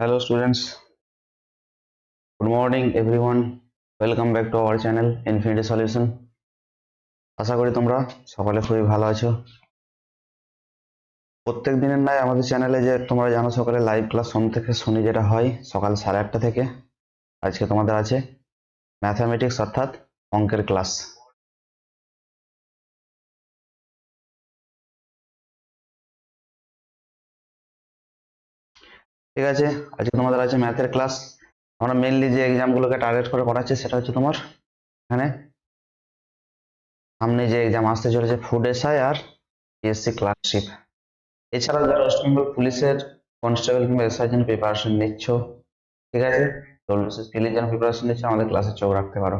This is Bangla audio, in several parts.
Hello students, good morning everyone. Welcome back to our channel Infinity Solution. আশা করি তোমরা সকলে খুবই ভালো আছো প্রত্যেক দিনের নয় আমাদের চ্যানেলে যে তোমরা জানো সকালে লাইভ ক্লাস সোম থেকে শনি যেটা হয় সকাল সাড়ে আটটা থেকে আজকে তোমাদের আছে ম্যাথামেটিক্স অর্থাৎ অঙ্কের ক্লাস ঠিক আছে? আজকে তোমাদের আছে ম্যাথের ক্লাস আমরা মেনলি যে এক্সামগুলোকে টার্গেট করে করাচ্ছি সেটা হচ্ছে তোমার এখানে সামনে যে এক্সাম আসতে চলেছে ফুড এসআই আর পিএসসি ক্লার্কশিপ এছাড়া যারা ওয়েস্ট বেঙ্গল পুলিশের কনস্টেবল কিংবা এসআই জন্য প্রিপারেশন নিচ্ছ, ঠিক আছে? ডব্লিউসিএস পিলির জন্য প্রিপারেশন নিচ্ছ, আমাদের ক্লাসে চোখ রাখতে পারো।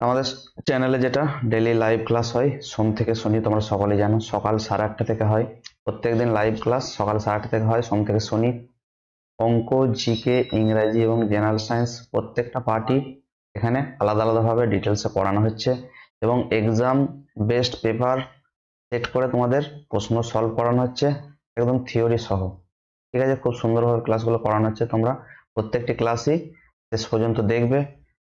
আমাদের চ্যানেলে যেটা ডেলি লাইভ ক্লাস হয়, সোম থেকে শনি তোমরা সকলে জানো, সকাল সাড়ে আটটা থেকে হয়। প্রত্যেকদিন লাইভ ক্লাস সকাল সাড়ে থেকে হয়, সোম থেকে শনি। অঙ্ক জিকে ইংরাজি এবং জেনারেল সায়েন্স প্রত্যেকটা পার্টি এখানে আলাদা আলাদাভাবে ডিটেলসে পড়ানো হচ্ছে এবং এক্সাম বেস্ট পেপার সেট করে তোমাদের প্রশ্ন সলভ করানো হচ্ছে, একদম থিওরি সহ। ঠিক আছে, খুব সুন্দরভাবে ক্লাসগুলো করানো হচ্ছে তোমরা। প্রত্যেকটি ক্লাসই শেষ পর্যন্ত দেখবে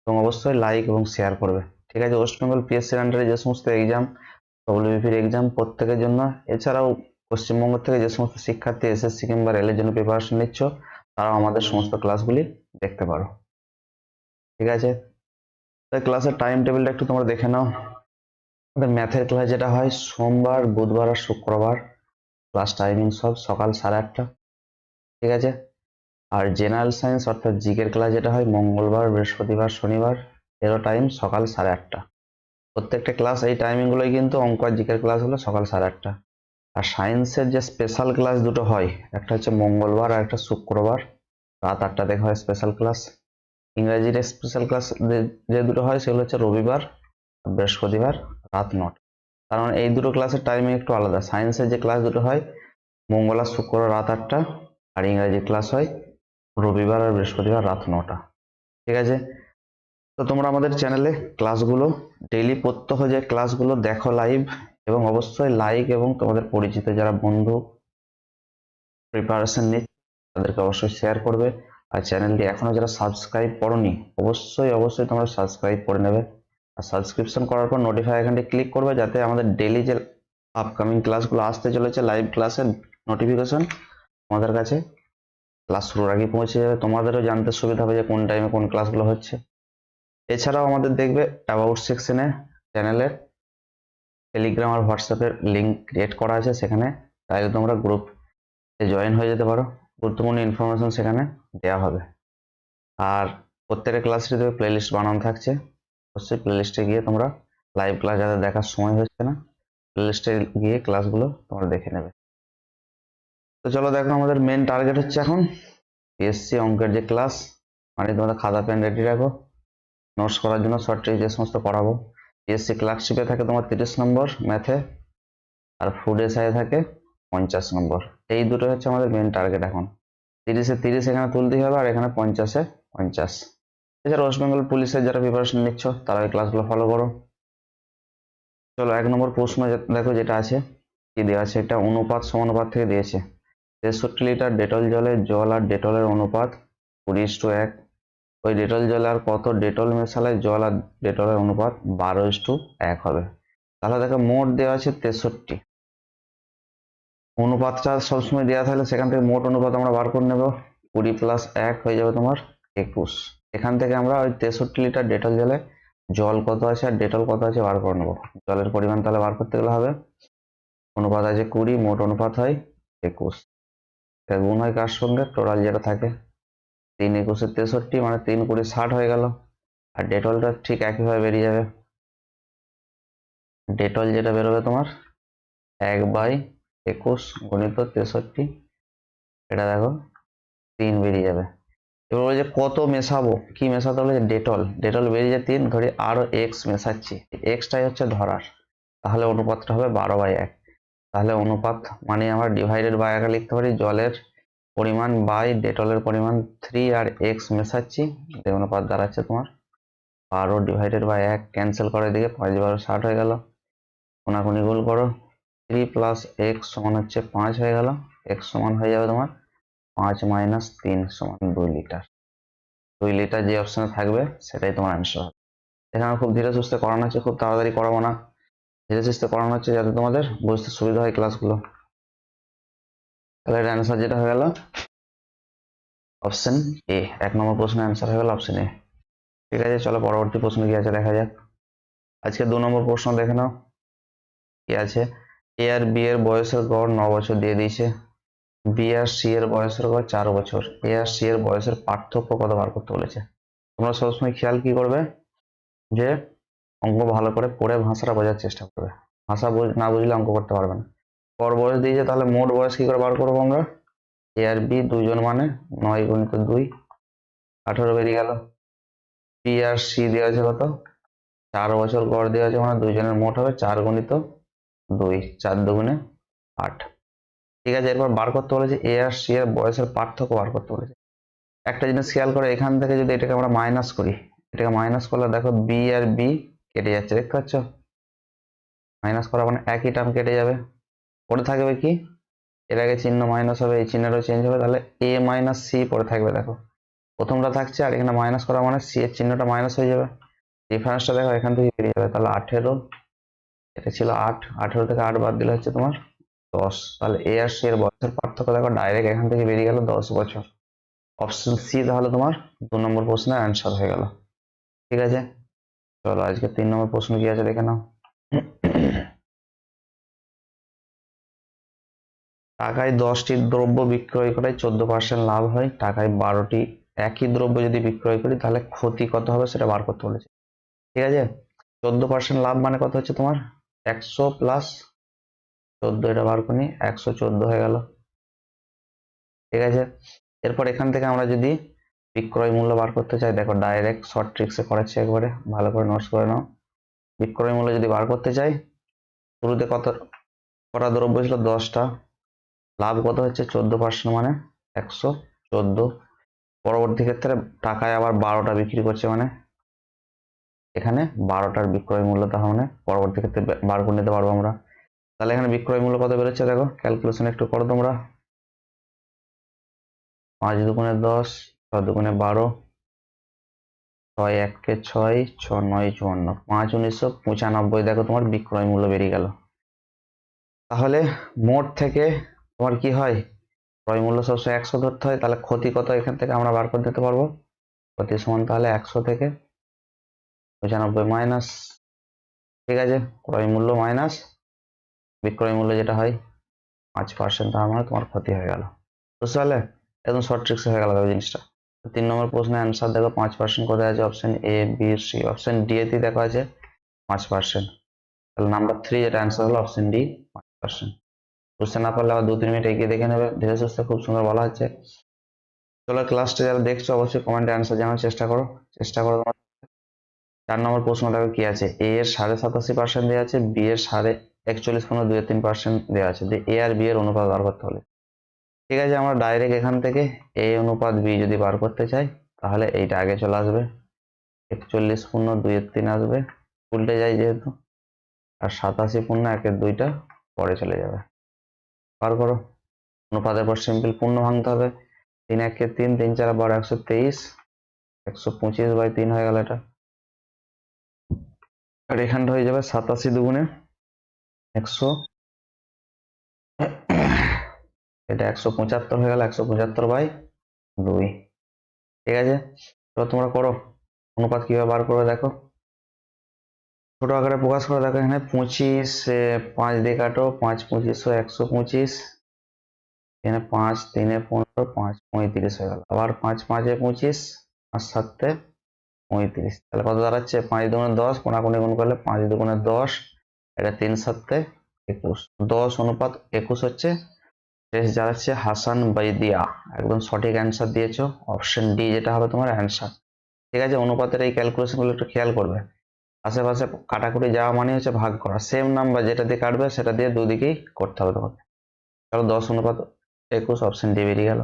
এবং অবশ্যই লাইক এবং শেয়ার করবে। ঠিক আছে ওয়েস্ট বেঙ্গল পিএসসির আন্ডারে যে সমস্ত এক্সাম ডব্লিউবিপির এক্সাম প্রত্যেকের জন্য। এছাড়াও পশ্চিমবঙ্গ থেকে যে সমস্ত শিক্ষার্থী এসএসসি কিংবা রেলের জন্য প্রিপারেশন নিচ্ছ, তারাও আমাদের সমস্ত ক্লাসগুলি দেখতে পারো। ঠিক আছে? তাই ক্লাসের টাইম টেবিলটা একটু তোমরা দেখে নাও। ম্যাথের ক্লাস যেটা হয়, সোমবার, বুধবার আর শুক্রবার ক্লাস টাইমিং সব সকাল সাড়ে আটটা। ঠিক আছে? আর জেনারেল সায়েন্স অর্থাৎ জিকের ক্লাস যেটা হয়, মঙ্গলবার, বৃহস্পতিবার, শনিবার, এরও টাইম সকাল সাড়ে আটটা। প্রত্যেকটা ক্লাস এই টাইমিংগুলোই কিন্তু অঙ্ক আর জিকের ক্লাস হলো সকাল সাড়ে আটটা। আর সায়েন্সের যে স্পেশাল ক্লাস দুটো হয়, একটা হচ্ছে মঙ্গলবার আর একটা শুক্রবার, রাত আটটা থেকে হয় স্পেশাল ক্লাস ইংরাজির স্পেশাল ক্লাস যে দুটো হয় সেগুলো হচ্ছে রবিবার, বৃহস্পতিবার, রাত নটা। কারণ এই দুটো ক্লাসের টাইমিং একটু আলাদা। সায়েন্সের যে ক্লাস দুটো হয়, মঙ্গল আর শুক্রবার রাত আটটা, আর ইংরাজি ক্লাস হয় রবিবার আর বৃহস্পতিবার রাত নটা। ঠিক আছে? তো তোমরা আমাদের চ্যানেলে ক্লাসগুলো ডেইলি প্রত্যহ যে ক্লাসগুলো দেখো লাইভ এবং অবশ্যই লাইক এবং তোমাদের পরিচিত যারা বন্ধু প্রিপারেশন নিচ্ছে, তাদেরকে অবশ্যই শেয়ার করবে। আর চ্যানেলটি এখনও যারা সাবস্ক্রাইব করনি, অবশ্যই অবশ্যই তোমরা সাবস্ক্রাইব করে নেবে। আর সাবস্ক্রিপশন করার পর নোটিফাই এখানটি ক্লিক করবে যাতে আমাদের ডেইলি যে আপকামিং ক্লাসগুলো আসতে চলেছে লাইভ ক্লাসের নোটিফিকেশন তোমাদের কাছে ক্লাস শুরুর আগে পৌঁছে যাবে। তোমাদেরও জানতে সুবিধা হবে যে কোন টাইমে কোন ক্লাসগুলো হচ্ছে। এছাড়াও আমাদের দেখবে অ্যাবাউট সেকশনে চ্যানেলের টেলিগ্রাম আর হোয়াটসঅ্যাপের লিঙ্ক ক্রিয়েট করা আছে সেখানে। তাহলে তোমরা গ্রুপে জয়েন হয়ে যেতে পারো। গুরুত্বপূর্ণ ইনফরমেশন সেখানে দেওয়া হবে। আর প্রত্যেকটা ক্লাসে দেখবে প্লেলিস্ট বানানো থাকছে। অবশ্যই প্লেলিস্টে গিয়ে তোমরা লাইভ ক্লাস যাদের দেখার সময় হচ্ছে না প্লেলিস্টে গিয়ে ক্লাসগুলো তোমরা দেখে নেবে। তো চলো দেখো আমাদের মেন টার্গেট হচ্ছে এখন। পিএসসি অঙ্কের যে ক্লাস মানে তোমাদের খাতা পেন রেডি রাখো। নোটস করার জন্য শর্ট যে সমস্ত করাবো পিএসসি ক্লার্কশিপে থাকে তোমার তিরিশ নম্বর ম্যাথে আর ফুড এসআই থাকে পঞ্চাশ নম্বর। এই দুটো হচ্ছে আমাদের মেন টার্গেট এখন। তিরিশে তিরিশ এখানে তুলতেই হবে, আর এখানে পঞ্চাশে পঞ্চাশ। এছাড়া ওয়েস্ট বেঙ্গল পুলিশের যারা প্রিপারেশন নিচ্ছ, তারা ওই ক্লাসগুলো ফলো করো। চলো এক নম্বর প্রশ্ন দেখো যেটা আছে, কি দেওয়া আছে? এটা অনুপাত সমানুপাত থেকে দিয়েছে। তেষট্টি লিটার ডেটল জলে জল আর ডেটলের অনুপাত কুড়ি টু এক। ওই ডেটল জলে আর কত ডেটল মেশালে জল আর ডেটলের অনুপাত বারো টু এক হবে। তাহলে দেখো মোট দেওয়া আছে তেষট্টি। অনুপাতটা সবসময় দেওয়া থাকলে সেখান থেকে মোট অনুপাত আমরা বার করে নেব। কুড়ি প্লাস এক হয়ে যাবে তোমার একুশ। এখান থেকে আমরা ওই তেষট্টি লিটার ডেটল জলে জল কত আছে আর ডেটল কত আছে বার করে নেব। জলের পরিমাণ তাহলে বার করতে গেলে হবে। অনুপাত আছে কুড়ি, মোট অনুপাত হয় একুশ। গুণ হয় কার সঙ্গে? টোটাল যেটা থাকে। তিন একুশে তেষট্টি মানে তিন কুড়ি ষাট হয়ে গেল। আর ডেটলটা ঠিক একইভাবে বেরিয়ে যাবে। ডেটল যেটা বেরোবে তোমার এক বাই একুশ গণিত তেষট্টি, এটা দেখো তিন বেরিয়ে যাবে। এবার বলে যে কত মেশাবো? কি মেশাতে হলে? ডেটল ডেটল বেরিয়ে যায় তিন ধরি আরও এক্স মেশাচ্ছি। এক্সটাই হচ্ছে ধরার। তাহলে অনুপাতটা হবে বারো বাই এক। তাহলে অনুপাত মানে আমরা ডিভাইডেড বাই একা লিখতে পারি জলের পরিমাণ বাই ডেটলের পরিমাণ থ্রি আর এক্স মেশাচ্ছি। যে অনুপাত দাঁড়াচ্ছে তোমার বারো ডিভাইডেড বাই এক ক্যান্সেল করে দিকে পাঁচ বারো ষাট হয়ে গেল। কোনাকুনি গোল করো। থ্রি প্লাস এক্স সমান হচ্ছে পাঁচ হয়ে গেল। এক্স সমান হয়ে যাবে তোমার পাঁচ মাইনাস তিন সমান দুই লিটার দুই লিটার যে অপশানে থাকবে, সেটাই তোমার অ্যান্সার হবে। এখানে খুব ধীরে সুস্থে করানো হচ্ছে খুব তাড়াতাড়ি করাবো না। ধীরে সুস্থে করানো হচ্ছে যাতে তোমাদের বুঝতে সুবিধা হয় ক্লাসগুলো তাহলে এর অ্যান্সার যেটা হয়ে গেল? অপশন এ এক নম্বর প্রশ্নের অ্যান্সার হয়ে গেল অপশন এ ঠিক আছে, চলো পরবর্তী প্রশ্ন কি আছে দেখা যাক। আজকে দু নম্বর প্রশ্ন দেখে নাও। কি আছে? এ আর বি এর বয়সের গড় ন বছর দিয়ে দিয়েছে। বি আর সি এর বয়সের গড় চার বছর। এ আর সি এর বয়সের পার্থক্য কত বার করতে বলেছে? তোমরা সবসময় খেয়াল কি করবে? যে অঙ্ক ভালো করে পড়ে ভাষাটা বোঝার চেষ্টা করবে। ভাষা না বুঝলে অঙ্ক করতে পারবে না। গড় বয়স দিয়েছে, তাহলে মোট বয়স কি করে বার করব আমরা? এ আর বি দুজন মানে নয় গুণিত দুই, আঠারো বেরিয়ে গেল। বি আর সি দেওয়া আছে কত? চার বছর গড় দেওয়া আছে মানে দুজনের মোট হবে চার গুণিত দুই, চার দুগুণে আট। ঠিক আছে, এরপর বার করতে বলেছে এ আর সি এর বয়সের পার্থক্য বার করতে বলেছে। একটা জিনিস খেয়াল করে, এখান থেকে যদি এটাকে আমরা মাইনাস করি, এটাকে মাইনাস করলে দেখো বি আর বি কেটে যাচ্ছে, দেখতে পাচ্ছ? মাইনাস করা মানে একই টার্ম কেটে যাবে। পরে থাকবে কি? এর আগে চিহ্ন মাইনাস হবে, এই চিহ্নটাও চেঞ্জ হবে, তাহলে এ মাইনাস সি পরে থাকবে, দেখো। প্রথমটা থাকছে আর এখানে মাইনাস করা মানে সি এর চিহ্নটা মাইনাস হয়ে যাবে। ডিফারেন্সটা দেখো, এখান থেকে বেরিয়ে যাবে, তাহলে আঠেরো। এটা ছিল আট, আঠেরো থেকে আট বাদ দিলে হচ্ছে তোমার দশ। তাহলে এ আর সি এর বয়সের পার্থক্য দেখো ডাইরেক্ট এখান থেকে বেরিয়ে গেল দশ বছর। অপশন সি তাহলে তোমার দু নম্বর প্রশ্নের অ্যান্সার হয়ে গেল। ঠিক আছে? চলো, আজকে তিন নম্বর প্রশ্ন কি আছে দেখে নাও। টাকায় দশটি দ্রব্য বিক্রয় করে চোদ্দ পার্সেন্ট লাভ হয়। টাকায় বারোটি একই দ্রব্য যদি বিক্রয় করি, তাহলে ক্ষতি কত হবে সেটা বার করতে বলেছে। ঠিক আছে? চোদ্দ পার্সেন্ট লাভ মানে কত হচ্ছে তোমার? একশো প্লাস চোদ্দ, এটা বার করি, একশো চোদ্দ হয়ে গেল। ঠিক আছে? এরপর এখান থেকে আমরা যদি বিক্রয় মূল্য বার করতে চাই, দেখো ডাইরেক্ট শর্ট ট্রিক্সে করাচ্ছি একবারে, ভালো করে নোটস করে নাও। বিক্রয় মূল্য যদি বার করতে চাই, শুরুতে কত, কটা দ্রব্য ছিল? দশটা। লাভ কত হচ্ছে? চোদ্দ পার্সেন্ট মানে একশো চোদ্দ। পরবর্তী ক্ষেত্রে টাকায় আবার বারোটা বিক্রি করছে মানে এখানে বারোটার বিক্রয় মূল্য মানে পরবর্তী ক্ষেত্রে বার করে নিতে পারব আমরা। তাহলে এখানে বিক্রয় মূল্য কত বেরোচ্ছে দেখো? ক্যালকুলেশন একটু করো তোমরা। পাঁচ দুগুণে দশ ছ দুগুণে বারো, ছয় এককে ছয় ছ নয় চুয়ান্ন। পাঁচ উনিশশো পঁচানব্বই দেখো তোমার বিক্রয় মূল্য বেরিয়ে গেল। তাহলে মোট থেকে তোমার কি হয়? ক্রয় মূল্য সবসময় একশো ধরতে হয়, তাহলে ক্ষতি কত এখান থেকে আমরা বার করে দিতে পারব? ক্ষতি সমান তাহলে একশো থেকে পঁচানব্বই মাইনাস, ঠিক আছে, ক্রয় মূল্য মাইনাস, বিক্রয় মূল্য যেটা হয়, পাঁচ পার্সেন্ট তার মানে তোমার ক্ষতি হয়ে গেল। বুঝতে পারলে? একদম শর্ট ট্রিক্স হয়ে গেল জিনিসটা। তিন নম্বর প্রশ্নের অ্যান্সার দেখো, পাঁচ পার্সেন্ট কোথায় আছে? Option A B C option D এতে দেখো আছে, পাঁচ পার্সেন্ট তাহলে নাম্বার থ্রি যেটা অ্যান্সার হলো অপশন ডি পাঁচ পার্সেন্ট বুঝতে না পারলে আবার দু তিন মিনিট এগিয়ে দেখে নেবে। ধীরে সুস্থে খুব সুন্দর বলা হচ্ছে। চলো ক্লাসটা যারা দেখছ, অবশ্যই কমেন্টে অ্যান্সার জানার চেষ্টা করো। চেষ্টা করো তোমার। চার নম্বর প্রশ্ন দেখো কি আছে? এ এর সাড়ে সাতাশি পার্সেন্ট দেওয়া আছে বি এর সাড়ে একচল্লিশ পনেরো দুই তিন পার্সেন্ট দেওয়া আছে। যে এ আর বি এর অনুপাত বার করতে হলে। ঠিক আছে, আমরা ডাইরেক্ট এখান থেকে এ অনুপাত বি যদি বার করতে চাই, তাহলে এইটা আগে চলে আসবে। একচল্লিশ পূর্ণ দুইয়ের তিন আসবে। উল্টে যায় যেহেতু। আর সাতাশি পূর্ণ একের দুইটা পরে চলে যাবে। বার করো। অনুপাতের পর সিম্পল পূর্ণ ভাঙতে হবে। তিন একে তিন তিন চার বারো একশো তেইশ, একশো পঁচিশ বাই তিন হয়ে গেল এটা। আর এখানটা হয়ে যাবে সাতাশি দুগুণে একশো। এটা একশো পঁচাত্তর হয়ে গেল, একশো পঁচাত্তর বাই দুই। ঠিক আছে? এবার তোমরা করো। অনুপাত কীভাবে বার করবে দেখো। ছোট আকারে প্রকাশ করে দেখো এখানে পঁচিশ পাঁচ দিয়ে কাটো, পাঁচ পঁচিশশো একশো পঁচিশ। এখানে পাঁচ, তিনে পনেরো, পাঁচ পঁয়ত্রিশ হয়ে গেল। আবার পাঁচ পাঁচে পঁচিশ, পাঁচ সাতে পঁয়ত্রিশ। তাহলে কত দাঁড়াচ্ছে? পাঁচ দুগুণে দশ, কোনাকুনি গুণ করলে পাঁচ দুগুণে দশ, এটা তিন সাতে একুশ। দশ অনুপাত একুশ হচ্ছে, শেষ দাঁড়াচ্ছে হাসান বাইদিয়া একদম সঠিক অ্যান্সার দিয়েছ। অপশন ডি যেটা হবে তোমার অ্যান্সার ঠিক আছে? অনুপাতের এই ক্যালকুলেশনগুলো একটু খেয়াল করবে। আশেপাশে কাটাকুটি যাওয়া মানে হচ্ছে ভাগ করা। সেম নাম্বার যেটা দিয়ে কাটবে, সেটা দিয়ে দুদিকেই করতে হবে তোমাকে। চলো দশ অনুপাত একুশ অপশন ডি বেরিয়ে গেল।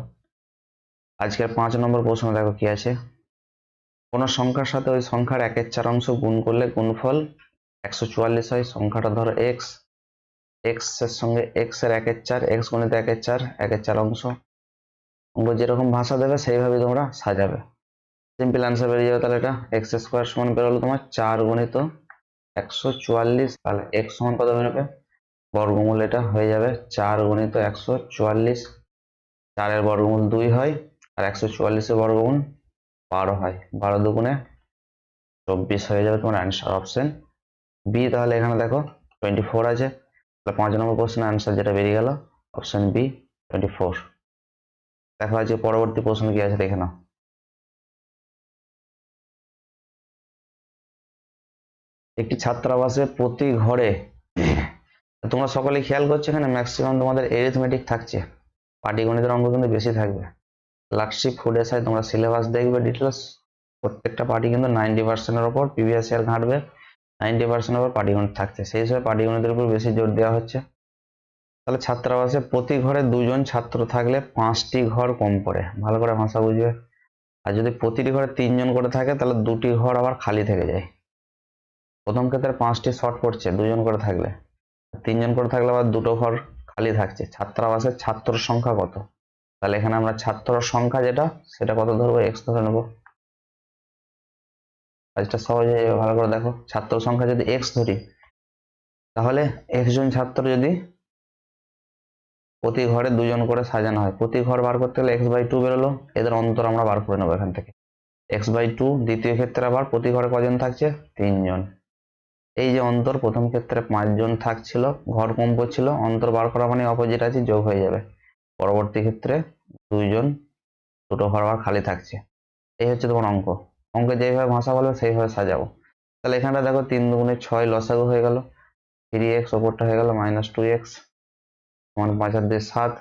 আজকের পাঁচ নম্বর প্রশ্ন দেখো কি আছে? কোন সংখ্যার সাথে ওই সংখ্যার একের চার অংশ গুণ করলে গুণফল একশো চুয়াল্লিশ হয়। সংখ্যাটা ধরো এক্স এক্সের সঙ্গে এক্সের একের চার এক্স গণিত একের চার একের চার অংশ। যেরকম ভাষা দেবে সেইভাবে তোমরা সাজাবে। সিম্পল অ্যান্সার বেরিয়ে যাবে তাহলে এটা। এক্স স্কোয়ার সমান বেরোলো তোমার চার গণিত একশো চুয়াল্লিশ, তাহলে এক্স সমান কত বেরোবে? বর্গমূল এটা হয়ে যাবে চার গণিত একশো চুয়াল্লিশ। চারের বর্গমূল দুই হয়, আর একশো চুয়াল্লিশের বর্গমূল বারো হয়। বারো দুগুণে চব্বিশ হয়ে যাবে তোমার অ্যান্সার অপশন বি তাহলে এখানে দেখো টোয়েন্টি ফোর আছে। তাহলে পাঁচ নম্বর কোশ্চেন অ্যান্সার যেটা বেরিয়ে গেল অপশন বি টোয়েন্টি ফোর দেখা আছে পরবর্তী প্রশ্ন কি আছে দেখে নাও। একটি ছাত্রাবাসে প্রতি ঘরে, তোমরা সকলে খেয়াল করছ এখানে ম্যাক্সিমাম তোমাদের এরিথমেটিক থাকছে। পাটিগণিতের অঙ্ক কিন্তু বেশি থাকবে। লাক্সি ফুড এসআই তোমরা সিলেবাস দেখবে ডিটেলস প্রত্যেকটা পার্টি কিন্তু নাইনটি পার্সেন্টের ওপর প্রিভিয়াস ইয়ার ঘাঁটবে নাইনটি পার্সেন্টের ওপর পাটিগণিত থাকছে। সেই হিসাবে পাটিগণিতের উপর বেশি জোর দেওয়া হচ্ছে। তাহলে ছাত্রাবাসে প্রতি ঘরে দুজন ছাত্র থাকলে পাঁচটি ঘর কম পড়ে। ভালো করে ভাষা বুঝবে। আর যদি প্রতিটি ঘরে তিনজন করে থাকে, তাহলে দুটি ঘর আবার খালি থেকে যায়। প্রথম ক্ষেত্রে পাঁচটি শর্ট পড়ছে, দুজন করে থাকলে। তিনজন করে থাকলে আবার দুটো ঘর খালি থাকছে। ছাত্রাবাসের ছাত্র সংখ্যা কত? তাহলে এখানে আমরা ছাত্র সংখ্যা যেটা, সেটা কত ধরবো? এক্স ধরে নেব। কাজটা সহজ হয়ে যাবে, ভালো করে দেখো। ছাত্র সংখ্যা যদি এক্স ধরি, তাহলে একজন ছাত্র যদি প্রতি ঘরে দুজন করে সাজানো হয়, প্রতি ঘর বার করতে গেলে এক্স বাই টু বেরোলো। এদের অন্তর আমরা বার করে নেব এখান থেকে। এক্স বাই টু দ্বিতীয় ক্ষেত্রে আবার প্রতি ঘরে কজন থাকছে? তিনজন। এই যে অন্তর, প্রথম ক্ষেত্রে পাঁচজন থাকছিল, ঘর কম পড়ছিল অন্তর বার করা মানে অপোজিট আছে, যোগ হয়ে যাবে। পরবর্তী ক্ষেত্রে দুইজন, দুটো ঘর আবার খালি থাকছে। এই হচ্ছে তোমার অঙ্ক। অঙ্কে যেভাবে ভাষা বলবে, সেইভাবে সাজাবো তাহলে এখানটা দেখো, তিন দুগুণে ছয় লসাগু হয়ে গেল। থ্রি এক্স ওপরটা হয়ে গেল মাইনাস টু এক্স সমান পাঁচ হাত দিয়ে সাত।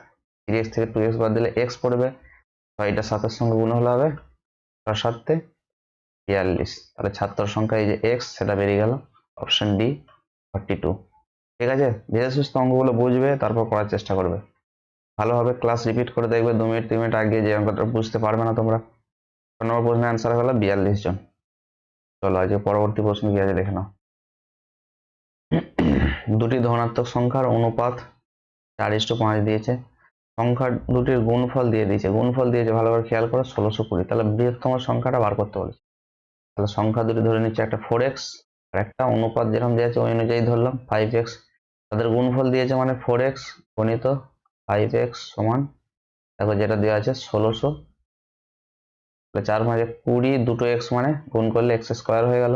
থ্রি এক্স থেকে টু এক্স বাদ দিলে এক্স পড়বে। ছয়টা সাতের সঙ্গে গুণ হলে হবে, ছয় সাতে বিয়াল্লিশ। তাহলে ছাত্র সংখ্যা এই যে এক্স সেটা বেরিয়ে গেল। অপশন ডি ফর্টি টু ঠিক আছে? ধীরে সুস্থ অঙ্কগুলো বুঝবে, তারপর করার চেষ্টা করবে। ভালোভাবে ক্লাস রিপিট করে দেখবে, দু মিনিট, তিন মিনিট আগে যে অঙ্কটা বুঝতে পারবে না তোমরা। নম্বর প্রশ্নের অ্যান্সার হলো বিয়াল্লিশ জন। চলো, আজকে পরবর্তী প্রশ্ন কি আছে দেখে নাও। দুটি ধনাত্মক সংখ্যার অনুপাত চার ইস্টু পাঁচ দিয়েছে। সংখ্যা দুটির গুণফল দিয়ে দিয়েছে। গুণফল দিয়েছে ভালোভাবে খেয়াল করো, ষোলোশো কুড়ি। তাহলে বৃহত্তম সংখ্যাটা বার করতে বলেছে। তাহলে সংখ্যা দুটি ধরে নিচ্ছে একটা ফোর এক্স একটা অনুপাত যেরকম দিয়েছে, ওই অনুযায়ী ধরলাম ফাইভ এক্স তাদের গুণফল দিয়েছে মানে ফোর এক্স গণিত ফাইভ এক্স সমান, দেখো যেটা দেওয়া আছে ষোলোশো। চার মাঝে কুড়ি, দুটো এক্স মানে গুণ করলে এক্স স্কোয়ার হয়ে গেল।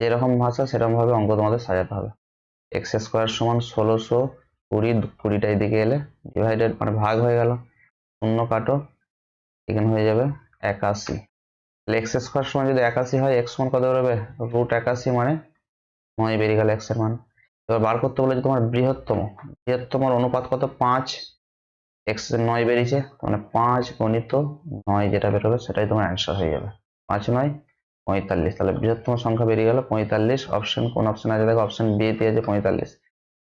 যেরকম ভাষা সেরকম ভাবে অঙ্ক তোমাদের সাজাতে হবে। এক্স স্কোয়ার সমান ষোলোশো, কুড়ি কুড়িটা এদিকে এলে ডিভাইডেড মানে ভাগ হয়ে গেল। শূন্য কাটো এখানে হয়ে যাবে একাশি। তাহলে এক্স স্কোয়ার সমান যদি একাশি হয় এক্স মান কত বেরোবে রুট একাশি মানে নয় বেরিয়ে গেল এক্সের মান। এবার বার করতে বলে বলেছে তোমার বৃহত্তম বৃহত্তমর অনুপাত কত? পাঁচ। এক্স নয় বেরিয়েছে মানে পাঁচ গণিত নয় যেটা বেরোবে, সেটাই তোমার অ্যান্সার হয়ে যাবে। পাঁচ নয়, পঁয়তাল্লিশ। তাহলে বৃহত্তম সংখ্যা বেরিয়ে গেল পঁয়তাল্লিশ। অপশন কোন অপশন আছে? দেখো অপশন বি তে আছে পঁয়তাল্লিশ।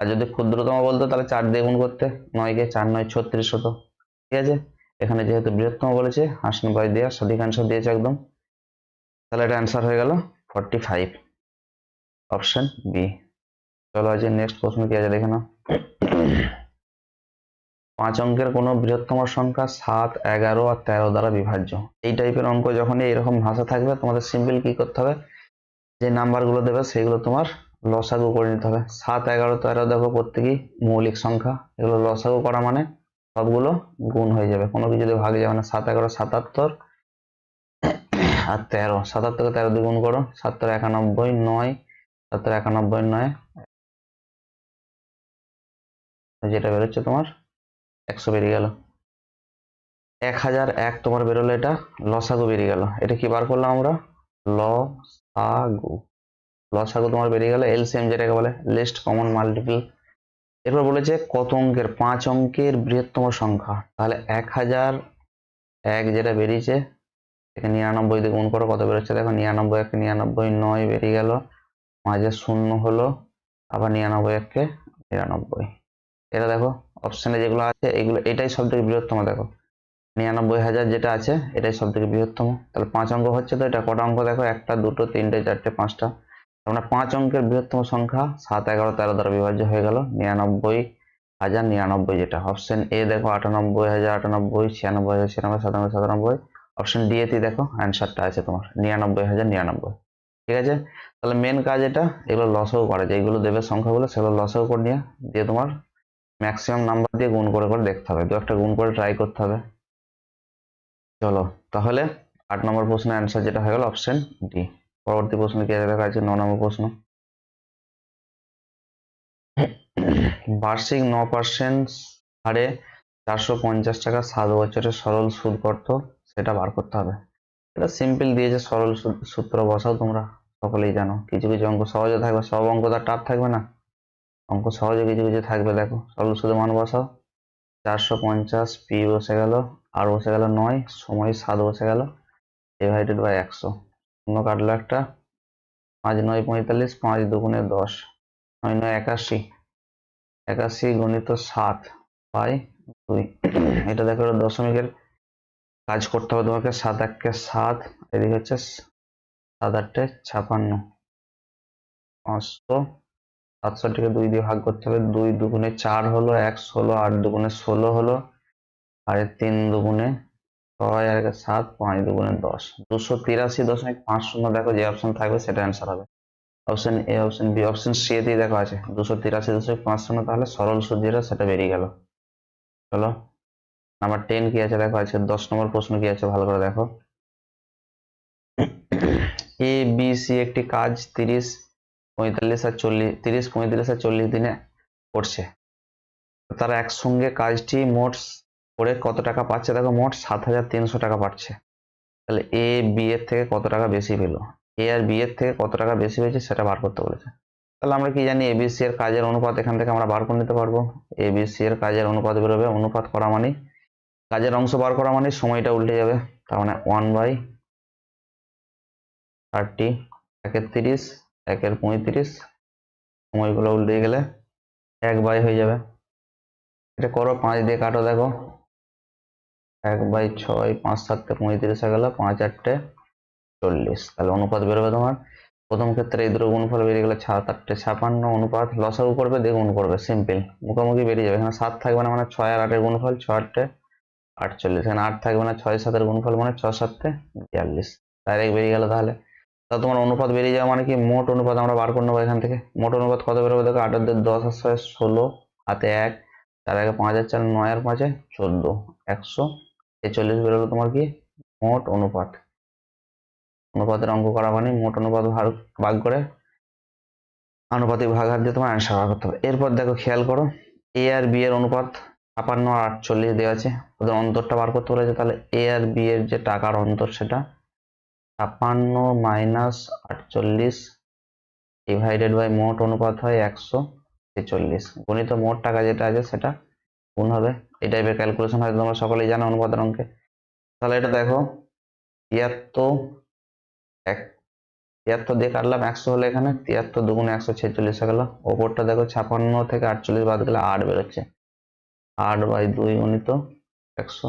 আর যদি ক্ষুদ্রতম বলতো, তাহলে চার দিয়ে গুণ করতে। নয়কে চার নয়, ছত্রিশ হতো। ঠিক আছে? এখানে যেহেতু বৃহত্তম বলেছে হাসন বাই দেওয়া সঠিক অ্যান্সার দিয়েছে একদম। তাহলে এটা অ্যান্সার হয়ে গেল ফর্টি ফাইভ অপশন বি চলো আজকে নেক্সট প্রশ্ন কি আছে দেখে পাঁচ অঙ্কের কোনো বৃহত্তম সংখ্যা সাত, এগারো আর তেরো দ্বারা বিভাজ্য। এই টাইপের অঙ্ক যখনই এরকম ভাষা থাকবে, তোমাদের সিম্পল কি করতে হবে? যে নাম্বারগুলো দেবে, সেগুলো তোমার লসাগু করে নিতে হবে। সাত, এগারো, তেরো দেখো প্রত্যেকই মৌলিক সংখ্যা। এগুলো লসাগু করা মানে সবগুলো গুণ হয়ে যাবে। কোনো কিছু যদি ভাগে যাবে না সাত এগারো, সাতাত্তর আর তেরো। সাতাত্তরকে তেরো দিয়ে গুণ করো। সাতটা একানব্বই, নয়। সাতটা একানব্বই, নয়। যেটা বেরোচ্ছে তোমার, একশো বেরিয়ে গেল। এক হাজার এক তোমার বেরোলো এটা, লসাগু বেরিয়ে গেল। এটা কি বার করলাম আমরা? লসাগু। লসাগু তোমার বেরিয়ে গেল, এলসিএম যেটাকে বলে, লিস্ট কমন মাল্টিপল এরপর বলেছে কত অঙ্কের? পাঁচ অঙ্কের বৃহত্তম সংখ্যা। তাহলে এক হাজার, এক যেটা বেরিয়েছে এখানে নিরানব্বই দিয়ে গুণ করো, কত বেরোচ্ছে? দেখো নিরানব্বই এক নিরানব্বই নয় বেরিয়ে গেল মাঝে শূন্য হলো, আবার নিরানব্বই এককে নিরানব্বই। এটা দেখো অপশানে যেগুলো আছে, এগুলো, এটাই সব থেকে বৃহত্তম, দেখো। নিরানব্বই হাজার যেটা আছে, এটাই সব থেকে বৃহত্তম। তাহলে পাঁচ অঙ্ক হচ্ছে তো, এটা কটা অঙ্ক দেখো? একটা, দুটো, তিনটে, চারটে, পাঁচটা। মানে পাঁচ অঙ্কের বৃহত্তম সংখ্যা সাত, এগারো, তেরো দ্বারা বিভাজ্য হয়ে গেল। নিরানব্বই হাজার নিরানব্বই যেটা। অপশন এ দেখো, আটানব্বই হাজার আটানব্বই, ছিয়ানব্বই হাজার ছিয়ানব্বই, সাতানব্বই সাতানব্বই। অপশন ডি এতে দেখো অ্যান্সারটা আছে তোমার। নিরানব্বই হাজার নিরানব্বই। ঠিক আছে? তাহলে মেন কাজ এটা, এগুলো লসও করা। যায় এগুলো দেবে সংখ্যাগুলো, সেগুলো লসও করে নিয়ে দিয়ে তোমার ম্যাক্সিমাম নাম্বার দিয়ে গুণ করে করে দেখতে হবে। দু একটা গুণ করে ট্রাই করতে হবে। চলো, তাহলে আট নম্বর প্রশ্নের অ্যান্সার যেটা হয়ে গেল অপশন ডি পরবর্তী প্রশ্ন কি দেখা আছে ন নম্বর প্রশ্ন? বার্ষিক ন পার্সেন্ট হারে চারশো পঞ্চাশ টাকা সাত বছরের সরল সুদ কত সেটা বার করতে হবে। এটা সিম্পল দিয়েছে সরল সূত্র বসাও তোমরা, সকলেই জানো। কিছু কিছু অঙ্ক সহজে থাকবে, সব অঙ্ক তো টাফ থাকবে না। অঙ্ক সহজে কিছু কিছু থাকবে, দেখো। সরল সুদে মান বসাও। চারশো পঞ্চাশ পি বসে গেল, আর বসে গেল নয়, সময় সাত বসে গেল ডিভাইডেড বাই একশো। শূন্য কাটলো একটা। পাঁচ নয় পঁয়তাল্লিশ, পাঁচ দুগুণে দশ, নয় নয় একাশি। একাশি গণিত সাত বাই দুই। এটা দেখো দশমিকের কাজ করতে হবে তোমাকে। সাত এককে সাত, এদিকে হচ্ছে সাত আটটে ছাপান্ন। পাঁচশো সাতষট্টিকে দুই দিয়ে ভাগ করতে হবে। দুই দুগুণে চার হলো এক, ষোলো, আট দুগুণে ষোলো হলো। আর তিন দুগুণে ছয় আর সাত, পাঁচ দুগুণে দশ। দুশো তিরাশি দশমিক পাঁচ শূন্য দেখো যে অপশন থাকবে, সেটা অ্যান্সার হবে। Option A option B option C দিয়ে দেখো আছে। দুশো তিরাশি দশমিক পাঁচ শূন্য তাহলে সরল সুদ সেটা বেরিয়ে গেল। চলো। নাম্বার টেন কি আছে দেখো আছে, দশ নম্বর প্রশ্ন কি আছে ভালো করে দেখো। এ বি সি একটি কাজ তিরিশ পঁয়তাল্লিশ আর চল্লিশ, তিরিশ পঁয়তাল্লিশ আর চল্লিশ দিনে করছে। তারা একসঙ্গে কাজটি মোট করে কত টাকা পাচ্ছে? দেখো মোট সাত হাজার তিনশো টাকা পাচ্ছে। তাহলে এ বি এর থেকে কত টাকা বেশি পেল? এ আর বি এর থেকে কত টাকা বেশি পেয়েছে সেটা বার করতে বলেছে। তাহলে আমরা কি জানি? এবিসি এর কাজের অনুপাত এখান থেকে আমরা বার করে নিতে পারব। এবিসি এর কাজের অনুপাত বেরোবে। অনুপাত করা মানে কাজের অংশ বার করা মানে সময়টা উল্টে যাবে। তার মানে ওয়ান বাই থার্টি একের তিরিশ, একের পঁয়ত্রিশ, সময়গুলো উল্টে গেলে এক বাই হয়ে যাবে। এটা করো, পাঁচ দিয়ে কাটো, দেখো। এক বাই ছয়, পাঁচ সাতটে পঁয়ত্রিশ গেল, পাঁচ আটটে চল্লিশ। তাহলে অনুপাত বেরোবে তোমার। প্রথম ক্ষেত্রে এই দুটো গুণফল বেরিয়ে গেলে সাত আটটে ছাপান্ন অনুপাত। লসাগু করবে দিয়ে গুণ করবে সিম্পল মুখোমুখি বেরিয়ে যাবে। এখানে সাত থাকবে না মানে ছয় আর আটের গুণফল ছয় আটটে আটচল্লিশ। এখানে আট থাকবে না ছয় সাতের গুণফল মানে ছয় সাতটে বিয়াল্লিশ। ডাইরেক্ট বেরিয়ে গেল তাহলে। তা তোমার অনুপাত বেরিয়ে যাওয়া মানে কি? মোট অনুপাত আমরা বার করে নেব এখান থেকে। মোট অনুপাত কত বেরোবে দেখো আটের দশ আর ছয়, ষোলো হাতে এক তার আগে পাঁচ আর চার, নয় আর পাঁচে চোদ্দ। একশো ছেচল্লিশ বেরোলো তোমার কি? মোট অনুপাত। অনুপাতের অঙ্ক করা মানে মোট অনুপাত ভাগ ভাগ করে আনুপাতিক ভাগ হাত দিয়ে তোমার অ্যান্সার বার করতে হবে। এরপর দেখো খেয়াল করো এ আর বি এর অনুপাত ছাপান্ন আর আটচল্লিশ দেওয়া আছে, ওদের অন্তরটা বার করতে বলেছে, তাহলে এ আর বি এর যে টাকার অন্তর সেটা ছাপান্ন মাইনাস আটচল্লিশ ডিভাইডেড বাই মোট অনুপাত হয় একশো ছেচল্লিশ গণিত মোট টাকা যেটা আছে সেটা গুণ হবে? এই টাইপের ক্যালকুলেশন হয়তো তোমরা সকলেই জানো অনুপাতের অঙ্কে। তাহলে এটা দেখো, তিয়াত্তর এক, তিয়াত্তর দিয়ে কাটলাম একশো হলো এখানে, তিয়াত্তর দুগুণে একশো ছেচল্লিশ গেল। ওপরটা দেখো ছাপান্ন থেকে আটচল্লিশ বাদ গেলে আট বেরোচ্ছে। আট বাই দুই গুণিত একশো,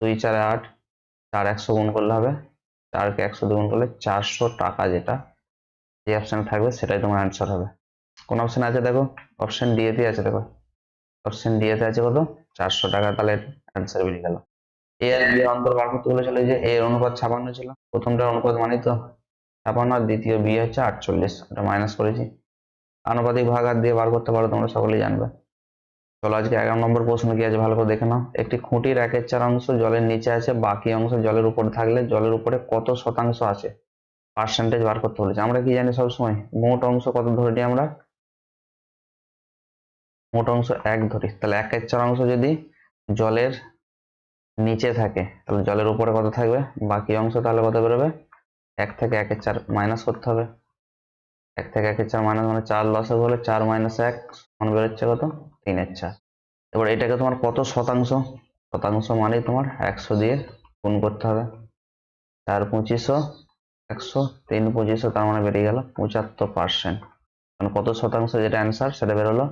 দুই চারে আট, চার একশো গুণ করলে হবে, চারকে একশো দুগুণ করলে চারশো টাকা যেটা, যে অপশানে থাকবে সেটাই তোমার অ্যান্সার হবে। কোন অপশন আছে দেখো? অপশন ডি আছে দেখো। অপশন ডি আছে কত? চারশো টাকা তাহলে অ্যান্সার বেরিয়ে গেল। এ আর বি অন্তর বার করতে বলেছিল যে এর অনুপাত ছাপান্ন ছিল। প্রথমটার অনুপাত মানে তো ছাপান্ন, আর দ্বিতীয় বি হচ্ছে আটচল্লিশ। এটা মাইনাস করেছি। আনুপাতিক ভাগ হাত দিয়ে বার করতে পারো, তোমরা সকলেই জানবে। চলো আজকে এগারো নম্বর প্রশ্ন কি আছে? ভালো করে দেখে নাও। একটি খুঁটির একের চার অংশ জলের নিচে আছে, বাকি অংশ জলের উপরে থাকলে জলের উপরে কত শতাংশ আছে? পার্সেন্টেজ বার করতে বলেছে। আমরা কি জানি সবসময়? মোট অংশ কত ধরে নিই আমরা? মোট অংশ এক ধরি তাহলে একের চার অংশ যদি জলের নিচে থাকে, তাহলে জলের উপরে কত থাকবে? বাকি অংশ তাহলে কত বেরোবে? এক থেকে একের চার মাইনাস করতে হবে। এক থেকে একের চার মাইনাস মানে চার লসে হলে চার মাইনাস এক মানে বেরোচ্ছে কত? তিনের চার। এবার এটাকে তোমার কত শতাংশ? শতাংশ মানে তোমার একশো দিয়ে গুণ করতে হবে। চার পঁচিশশো একশো, তিন পঁচিশশো তার মানে বেরিয়ে গেল পঁচাত্তর পার্সেন্ট মানে কত শতাংশ যেটা অ্যান্সার সেটা বেরোলো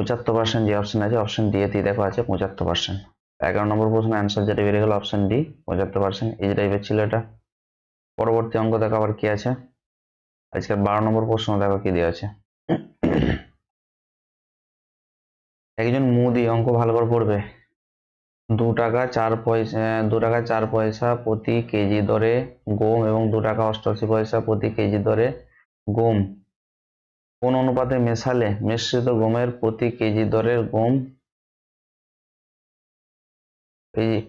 পঁচাত্তর পার্সেন্ট যে অপশন আছে অপশন ডি এতেই দেখো আছে পঁচাত্তর পার্সেন্ট এগারো নম্বর প্রশ্ন অ্যান্সার যেটা বেরিয়ে গেল অপশন ডি পঁচাত্তর পার্সেন্ট এই টাইপের ছিল এটা। পরবর্তী অঙ্ক দেখো আবার কি আছে। আজকের বারো নম্বর প্রশ্ন দেখো কি দেওয়া আছে। একজন মুদি অঙ্ক ভালো করে পড়বে। দু টাকা চার পয়সা, দু টাকা চার পয়সা প্রতি কেজি দরে গম এবং দু টাকা অষ্টআশি পয়সা প্রতি কেজি দরে গম। কোন অনুপাতে মেশালে মিশ্রিত গমের প্রতি কেজি দরের গম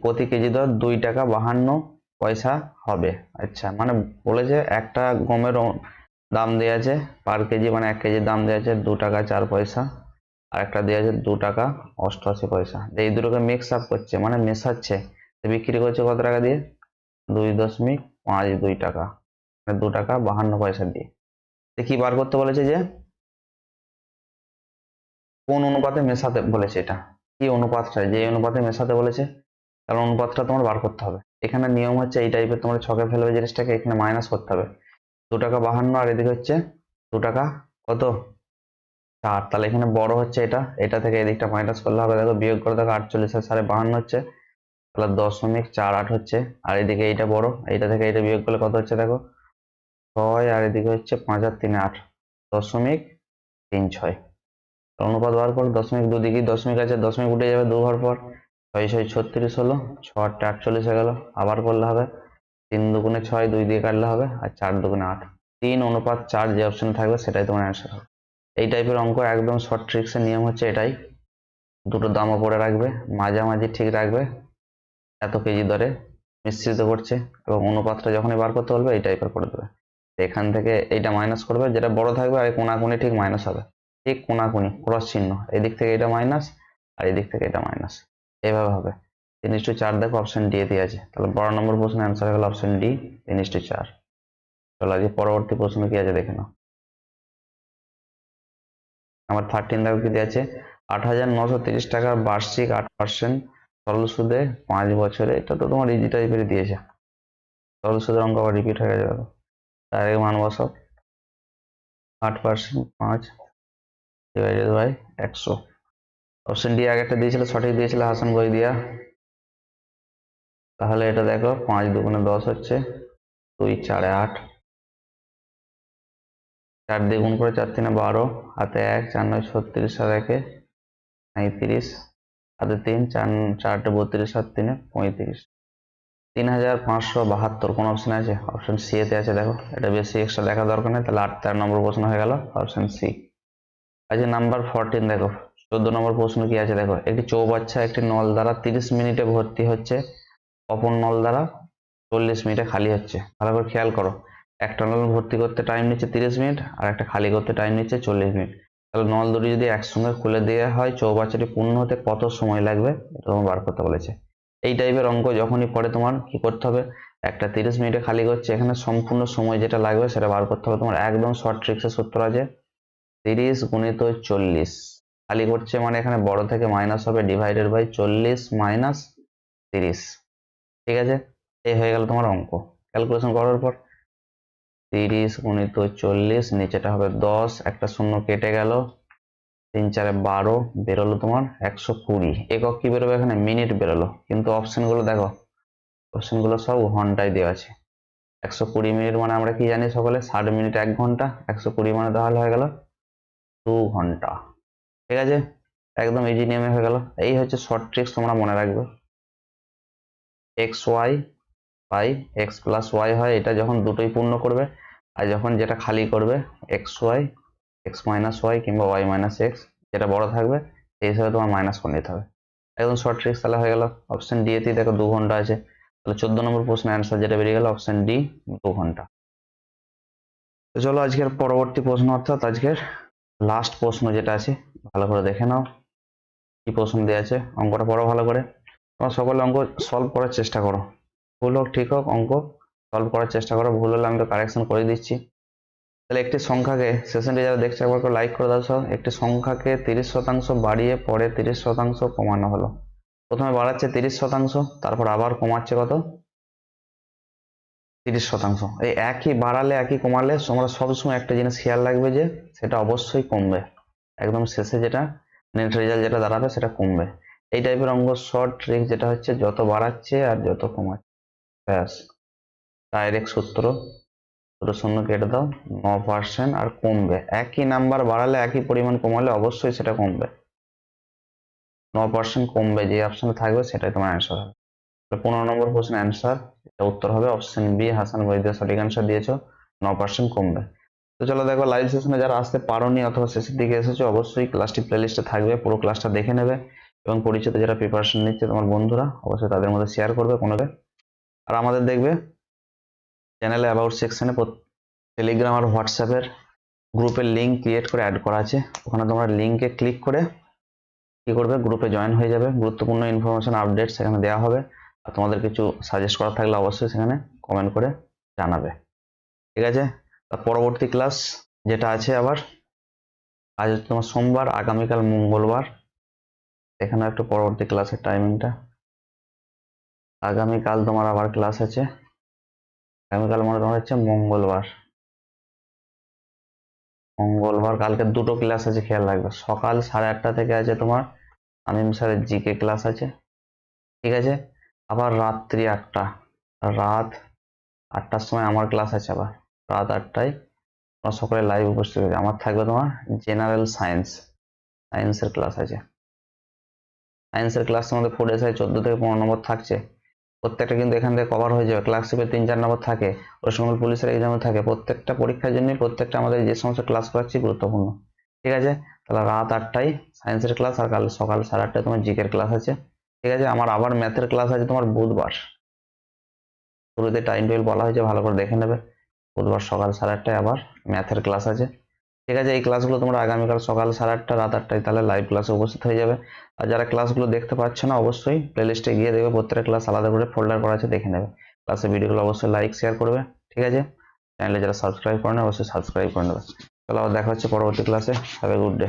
প্রতি কেজি দর দুই টাকা বাহান্ন পয়সা হবে। আচ্ছা মানে বলেছে একটা গমের দাম দেওয়া আছে পার কেজি মানে এক কেজির দাম দেওয়া আছে দু টাকা চার পয়সা, আর একটা দেওয়া আছে দু টাকা অষ্টআশি পয়সা। এই দুটোকে মিক্স আপ করছে মানে মেশাচ্ছে বিক্রি করছে কত টাকা দিয়ে? দুই দশমিক পাঁচ দুই টাকা মানে দু টাকা বাহান্ন পয়সা দিয়ে। কি বার করতে বলেছে যে কোন অনুপাতে মেশাতে বলেছে এটা? কি অনুপাতটা? যে অনুপাতে মেশাতে বলেছে তার অনুপাতটা তোমার বার করতে হবে। এখানে নিয়ম হচ্ছে এই টাইপের তোমার ছকে ফেলবে জিনিসটাকে এখানে মাইনাস করতে হবে। দু টাকা বাহান্ন আর এদিকে হচ্ছে দু টাকা কত? চার। তাহলে এখানে বড় হচ্ছে এটা। এটা থেকে এদিকটা মাইনাস করলে হবে। দেখো বিয়োগ করে দেখো আটচল্লিশ আর সাড়ে বাহান্ন হচ্ছে। তাহলে দশমিক চার আট হচ্ছে। আর এদিকে এইটা বড়। এইটা থেকে এইটা বিয়োগ করলে কত হচ্ছে দেখো? ছয় আর এদিকে হচ্ছে পাঁচ আর তিন আট। দশমিক তিন ছয়। অনুপাত বার করো দশমিক দুদিকে, দশমিক আছে, দশমিক উঠে যাবে দু ঘর পর। ছয় ছয়, ছত্রিশ হলো ছ আটটা আটচল্লিশ হয়ে গেল, আবার করলে হবে। তিন দুগুণে ছয়, দুই দিয়ে কাটলে হবে, আর চার দুগুণে আট। তিন অনুপাত চার যে অপশনে থাকবে, সেটাই তোমার অ্যান্সার হবে। এই টাইপের অঙ্ক একদম শর্ট ট্রিক্সের নিয়ম হচ্ছে এটাই। দুটো দাম ওপরে রাখবে, মাঝামাঝি ঠিক রাখবে, এত কেজি দরে মিশ্রিত করছে, এবং অনুপাতটা যখনই বার করতে বলবে, এই টাইপের করে দেবে। এখান থেকে এইটা মাইনাস করবে, যেটা বড় থাকবে, আর কোনাকুনি ঠিক মাইনাস হবে। ঠিক কোনাকুনি, ক্রস চিহ্ন। এদিক থেকে এটা মাইনাস আর এদিক থেকে এটা মাইনাস এইভাবে হবে। তিন ইস্টু চার দেখো অপশন ডি দিয়ে আছে। তাহলে বড় নম্বর প্রশ্নের অ্যান্সার হলো অপশন ডি তিন ইস্টু চার। চলো আজকে পরবর্তী প্রশ্ন কি আছে দেখে নাও। আমার থার্টিন দেখো কি দিয়ে আছে। আট হাজার নশো তিরিশ টাকার বার্ষিক আট পার্সেন্ট সরল সুদে পাঁচ বছরে, এটা তো তোমার ইজি টাইপের দিয়েছে। সরল সুদের অঙ্ক আবার রিপিট হয়ে যাবে আগে মান বসাও। আট পার্সেন্ট পাঁচ ডিভাইডেড বাই একশো অপশন ডি আগেরটা দিয়েছিল, সঠিক দিয়েছিল হাসান বই দিয়া তাহলে এটা দেখো, পাঁচ দুগুণে দশ হচ্ছে, দুই চারে আট। চার দিয়ে করে চার তিনে বারো, হাতে এক, চার নয় ছত্রিশ আর একে সাঁত্রিশ হাতে তিন, চার, চারটে বত্রিশ আর তিনে পঁয়ত্রিশ। তিন হাজার পাঁচশো বাহাত্তর, কোন অপশন আছে? অপশন সি এতে আছে, দেখো। এটা বেশি এক্সট্রা দেখা দরকার নেই, তাহলে আট তেরো নম্বর প্রশ্ন হয়ে গেল অপশন সি আচ্ছা নাম্বার ফোরটিন দেখো। চোদ্দ নম্বর প্রশ্ন কি আছে? দেখো, একটি চৌবাচ্চা একটি নল দ্বারা তিরিশ মিনিটে ভর্তি হচ্ছে, অপর নল দ্বারা চল্লিশ মিনিটে খালি হচ্ছে। ভালো করে খেয়াল করো। একটা নল ভর্তি করতে টাইম নিচ্ছে তিরিশ মিনিট, আর একটা খালি করতে টাইম নিচ্ছে চল্লিশ মিনিট। তাহলে নল দুটি যদি একসঙ্গে খুলে দেওয়া হয়, চৌবাচ্চাটি পূর্ণ হতে কত সময় লাগবে? এটা তোমার বার করতে বলেছে। এই টাইপের অঙ্ক যখনই পড়ে তোমার, কি করতে হবে? একটা তিরিশ মিনিটে খালি করছে, এখানে সম্পূর্ণ সময় যেটা লাগবে সেটা বার করতে হবে। তোমার একদম শর্ট ট্রিক্সের সূত্র আছে। তিরিশ গুণিত চল্লিশ। খালি করছে মানে এখানে বড় থেকে মাইনাস হবে ডিভাইডেড বাই চল্লিশ মাইনাস তিরিশ। ঠিক আছে? এই হয়ে গেল তোমার অঙ্ক। ক্যালকুলেশন করার পর তিরিশ গুণিত চল্লিশ, নিচেটা হবে দশ, একটা শূন্য কেটে গেল। তিন চারে বারো বেরোলো তোমার একশো কুড়ি। একক কি বেরোবে এখানে? মিনিট বেরোলো। কিন্তু অপশনগুলো দেখো অপশনগুলো সব ঘন্টায় দেওয়া আছে। একশো কুড়ি মিনিট মানে আমরা কি জানি সকলে? ষাট মিনিট এক ঘণ্টা, একশো কুড়ি মানে তাহলে হয়ে গেল দু ঘণ্টা। ঠিক আছে? একদম ইজি নিয়মে হয়ে গেল। এই হচ্ছে শর্ট ট্রিক্স তোমরা মনে রাখবে। X y by x plus y হয়, এটা যখন দুটোই পূর্ণ করবে, আর যখন যেটা খালি করবে x y x minus y কিংবা ওয়াই মাইনাস এক্স যেটা বড় থাকবে সেই হিসাবে তোমার মাইনাস করে নিতে হবে। একদম শর্ট ট্রিক্স তাহলে হয়ে গেল। অপশন ডি এতেই দেখো দু ঘণ্টা আছে। তাহলে চোদ্দ নম্বর প্রশ্নের অ্যান্সার যেটা বেরিয়ে গেল অপশন ডি দু ঘণ্টা। চলো আজকের পরবর্তী প্রশ্ন অর্থাৎ আজকের লাস্ট প্রশ্ন যেটা আছে, ভালো করে দেখে নাও। কি প্রশ্ন দেওয়া আছে? অঙ্কটা পড়ো ভালো করে। তোমার সকলে অঙ্ক সলভ করার চেষ্টা করো। ভুল হোক, ঠিক হোক, অঙ্ক সলভ করার চেষ্টা করো। ভুল হলে আমি তো কারেকশন করে দিচ্ছি। তাহলে একটি সংখ্যাকে সেশনটি যারা দেখছে, একবার লাইক করে দাও সব। একটি সংখ্যাকে তিরিশ শতাংশ বাড়িয়ে পরে তিরিশ শতাংশ কমানো হলো। প্রথমে বাড়াচ্ছে তিরিশ শতাংশ, তারপর আবার কমাচ্ছে কত? তিরিশ শতাংশ। এই একই বাড়ালে, একই কমালে তোমরা সবসময় একটা জিনিস খেয়াল রাখবে যে, সেটা অবশ্যই কমবে। একদম শেষে যেটা নেট রেজাল্ট যেটা দাঁড়াবে, সেটা কমবে। এই টাইপের অঙ্ক শর্ট ট্রিক যেটা হচ্ছে, যত বাড়াচ্ছে আর যত কমাচ্ছে। ব্যাস। ডাইরেক্ট সূত্র। দুটো শূন্য কেটে দাও, ন পার্সেন্ট আর কমবে। একই নাম্বার বাড়ালে, একই পরিমাণ কমালে অবশ্যই সেটা কমবে। ন পার্সেন্ট কমবে, যে অপশনে থাকবে, সেটাই তোমার অ্যান্সার হবে। পনেরো নম্বর প্রশ্ন অ্যান্সার উত্তর হবে অপশন বি হাসান বৈদ্য সঠিক অ্যান্সার দিয়েছ ন পার্সেন্ট কমবে। তো চলো দেখো লাইভ সেশনে যারা আসতে পারোনি অথবা শেষের দিকে এসেছ, অবশ্যই ক্লাসটি প্লেলিস্টে থাকবে, পুরো ক্লাসটা দেখে নেবে এবং পরিচিত যারা প্রিপারেশন নিচ্ছে তোমার বন্ধুরা, অবশ্যই তাদের মধ্যে শেয়ার করবে কোনোকে আর আমাদের দেখবে চ্যানেলে অ্যাবাউট সেকশনে টেলিগ্রাম আর হোয়াটসঅ্যাপের গ্রুপের লিঙ্ক ক্রিয়েট করে অ্যাড করা আছে। ওখানে তোমরা লিঙ্কে ক্লিক করে কি করবে গ্রুপে জয়েন হয়ে যাবে। গুরুত্বপূর্ণ ইনফরমেশন আপডেট সেখানে দেওয়া হবে। তোমাদের কিছু সাজেস্ট করা থাকলে অবশ্যই সেখানে কমেন্ট করে জানাবে। ঠিক আছে? পরবর্তী ক্লাস যেটা আছে আবার, আজ তোমার সোমবার, আগামীকাল মঙ্গলবার। এখানে একটু পরবর্তী ক্লাসের টাইমিংটা আগামীকাল তোমার আবার ক্লাস আছে। আগামীকাল মানে তোমার হচ্ছে মঙ্গলবার। মঙ্গলবার, কালকে দুটো ক্লাস আছে, খেয়াল রাখবে। সকাল সাড়ে আটটা থেকে আছে তোমার আমিম স্যারের জিকে ক্লাস আছে। ঠিক আছে? আবার রাত্রি আটটা। রাত আটটার সময় আমার ক্লাস আছে আবার। রাত আটটায় তোমরা সকলে লাইভ উপস্থিত হবে আমার থাকবে তোমার জেনারেল সায়েন্স সায়েন্সের ক্লাস আছে। সায়েন্সের ক্লাস তোমাদের ফোর এসআই চোদ্দ থেকে পনেরো নম্বর থাকছে। প্রত্যেকটা কিন্তু এখান থেকে কভার হয়ে যাবে। ক্লাস ক্লাসশিপে তিন চার নম্বর থাকে। ওয়েস্ট বেঙ্গল পুলিশের এক্সামে থাকে। প্রত্যেকটা পরীক্ষার জন্য প্রত্যেকটা আমাদের যে সমস্ত ক্লাস করাচ্ছি গুরুত্বপূর্ণ। ঠিক আছে? তাহলে রাত আটটায় সায়েন্সের ক্লাস আর কাল সকাল সাড়ে আটটায় তোমার জিকের ক্লাস আছে। ঠিক আছে? আমার আবার ম্যাথের ক্লাস আছে তোমার বুধবার। শুরুতে টাইম টেবিল বলা হয়েছে, ভালো করে দেখে নেবে। বুধবার সকাল সাড়ে আটটায় আবার ম্যাথের ক্লাস আছে। ঠিক আছে, এই ক্লাসগুলো তোমরা আগামীকাল সকাল সাড়ে আটটা, রাত আটটায় তাহলে লাইভ ক্লাসে উপস্থিত হয়ে যাবে। আর যারা ক্লাসগুলো দেখতে পাচ্ছ না, অবশ্যই প্লেলিস্টে গিয়ে দেখবে, প্রত্যেকটা ক্লাস আলাদা করে ফোল্ডার করা আছে, দেখে নেবে। ক্লাসের ভিডিওগুলো অবশ্যই লাইক শেয়ার করবে। ঠিক আছে? চ্যানেলে যারা সাবস্ক্রাইব করে না অবশ্যই সাবস্ক্রাইব করে নেবে। তাহলে আবার দেখা হচ্ছে পরবর্তী ক্লাসে হ্যাভ এ গুড ডে